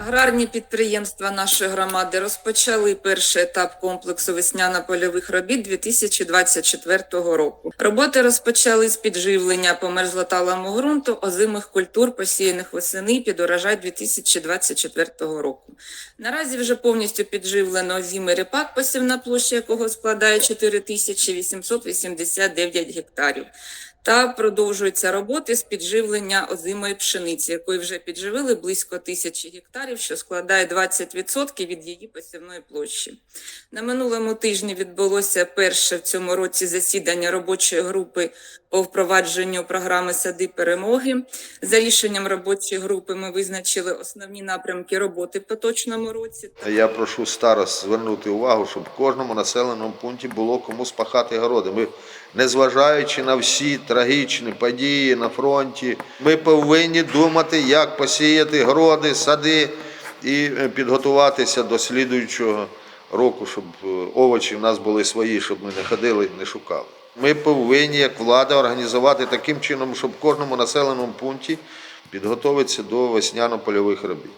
Аграрні підприємства нашої громади розпочали перший етап комплексу весняно-польових робіт 2024 року. Роботи розпочали з підживлення по мерзлоталому ґрунту озимих культур, посіяних восени під урожай 2024 року. Наразі вже повністю підживлено озимий ріпак, посівна площа якого складає 4889 гектарів. Та продовжуються роботи з підживлення озимої пшениці, якої вже підживили близько тисячі гектарів, що складає 20% від її посівної площі. На минулому тижні відбулося перше в цьому році засідання робочої групи по впровадженню програми Сади перемоги. За рішенням робочої групи ми визначили основні напрямки роботи в поточному році. Я прошу старост звернути увагу, щоб в кожному населеному пункті було кому спахати городи. Ми, незважаючи на всі трагічні події на фронті, ми повинні думати, як посіяти городи, сади і е, підготуватися до слідуючого року, щоб е, овочі в нас були свої, щоб ми не ходили, не шукали. Ми повинні, як влада, організувати таким чином, щоб кожному населеному пункті підготуватися до весняно-польових робіт.